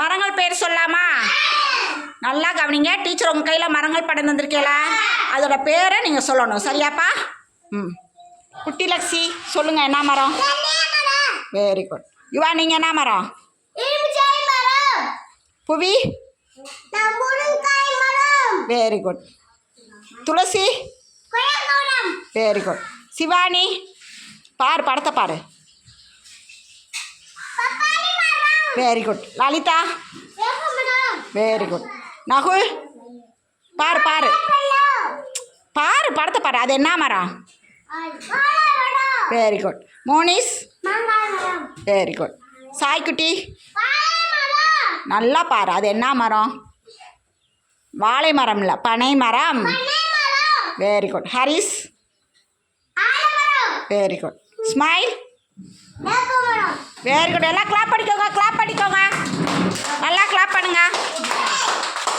மரங்கள் பேர் சொல்லாமா? நல்லா கவனிங்க. டீச்சர் உங்கள் கையில் மரங்கள் படம் வந்திருக்கீங்களா அதோட பேரை நீங்கள் சொல்லணும். சரியாப்பா? ம். குட்டி லக்ஷி சொல்லுங்கள் என்ன மரம்? வெரி குட் யுவா நீங்கள் என்ன மரம்? Buvi? Very good Thulasi? Very good Sivani? பாரு படத்தை பாரு. Very good Lalitha very good Nakul பாரு பாரு பாரு படத்தை பாரு. அது என்ன மரம்? Very good Monis very good சாய்க்குட்டி? நல்லா பாரு. அது என்ன மரம்? வாழை மரம் இல்லை. பனை மரம். Very good Haris? Very good smile very good எல்லாம் கிளாப் அடிக்கோங்க கிளாப் பண்ணிக்கோங்க நல்லா கிளாப் பண்ணுங்க